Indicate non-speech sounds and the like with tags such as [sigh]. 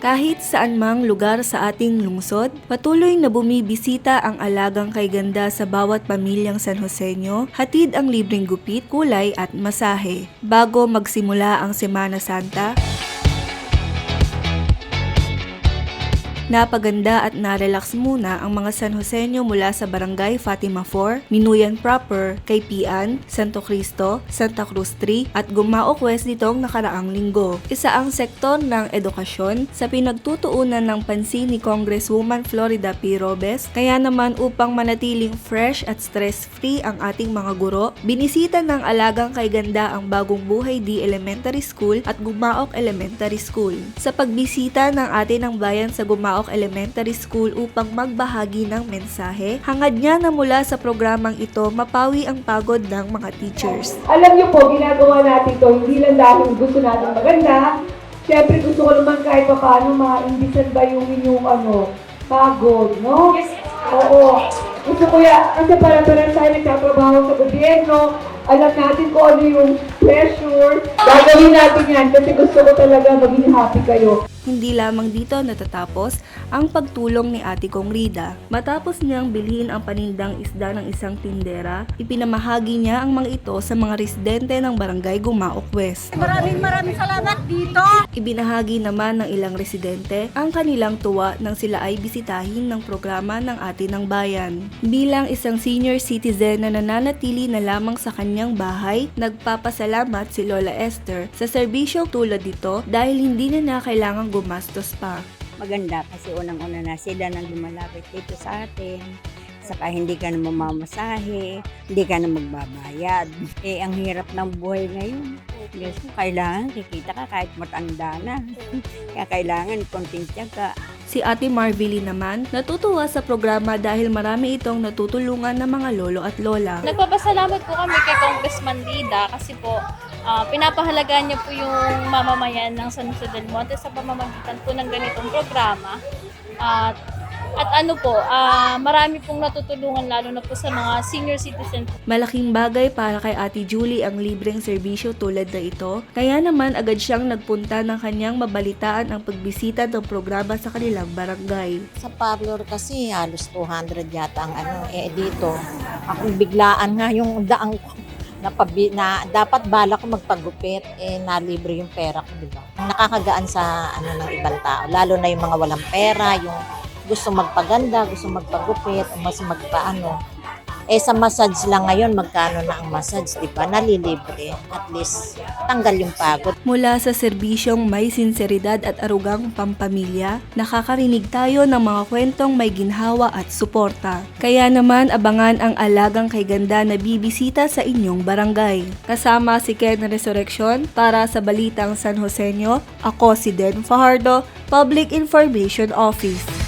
Kahit saan mang lugar sa ating lungsod, patuloy na bumibisita ang alagang kay ganda sa bawat pamilyang San Joseño, hatid ang libreng gupit, kulay at masahe. Bago magsimula ang Semana Santa, Napaganda at narelax muna ang mga San Joseño mula sa Barangay Fatima 4, Minuyan Proper, Kaypian, Santo Cristo, Santa Cruz 3 at Gumaok West nitong nakaraang linggo. Isa ang sektor ng edukasyon sa pinagtutuunan ng pansin ni Congresswoman Florida P. Robes, kaya naman upang manatiling fresh at stress-free ang ating mga guro, binisita ng alagang kay ganda ang Bagong Buhay D Elementary School at Gumaok Elementary School. Sa pagbisita ng atin ng bayan sa Gumaok Elementary School upang magbahagi ng mensahe, hangad niya na mula sa programang ito mapawi ang pagod ng mga teachers. Alam niyo po, ginagawa natin to hindi lang dahil gusto natin maganda. Siyempre gusto ko naman kahit pa paano maimbisan ba yung inyong ano, pagod, no? Oo. Gusto ko ya, kasi para para tayo nagtatrabaho sa gobyerno, alam natin kung ano yung pressure. Gagawin natin yan kasi gusto ko talaga maging happy kayo. Hindi lamang dito natatapos ang pagtulong ni Ate Kong Rida. Matapos niyang bilhin ang panindang isda ng isang tindera, ipinamahagi niya ang mga ito sa mga residente ng barangay Gumaok West. Maraming maraming salamat dito. Ibinahagi naman ng ilang residente ang kanilang tuwa nang sila ay bisitahin ng programa ng Ate ng Bayan. Bilang isang senior citizen na nananatili na lamang sa kanyang bahay, nagpapasalamat si Lola Esther sa serbisyong tulad dito dahil hindi na na kailangang gumastos pa. Maganda kasi unang-una na sila nang lumalapit dito sa atin. Saka hindi ka na mamamasahe, hindi ka na magbabayad. Eh, ang hirap ng buhay ngayon. Yes, kailangan kikita ka kahit matanda na. [laughs] Kaya kailangan konting tiyaga. Si Ate Marvely naman natutuwa sa programa dahil marami itong natutulungan ng mga lolo at lola. Nagpapasalamat po kami kay Congressman Lida kasi po ah, pinapahalagaan niya po yung mamamayan ng San Jose del Monte sa pamamagitan po ng ganitong programa. At at ano po, ah, marami pong natutulungan lalo na po sa mga senior citizen. Malaking bagay para kay Ate Julie ang libreng serbisyo tulad na ito, kaya naman agad siyang nagpunta ng kanyang mabalitaan ang pagbisita ng programa sa kanilang barangay. Sa parlor kasi halos 200 yata ang ano eh dito. Ako biglaan nga yung daang ko na, pabi, na dapat bala ko magpagupit eh nalibre yung pera ko, di ba? Nakakagaan sa ano ng ibang tao, lalo na yung mga walang pera, yung gusto magpaganda, gusto magpagupit, o mas magpaano. Eh sa massage lang ngayon, magkano na ang massage, di ba? Nalilibre. At least tanggal yung pagod. Mula sa serbisyong may sinseridad at arugang pampamilya, nakakarinig tayo ng mga kwentong may ginhawa at suporta. Kaya naman abangan ang alagang kay ganda na bibisita sa inyong barangay. Kasama si Ken Resurrection para sa Balitang San Joseño, ako si Den Fajardo, Public Information Office.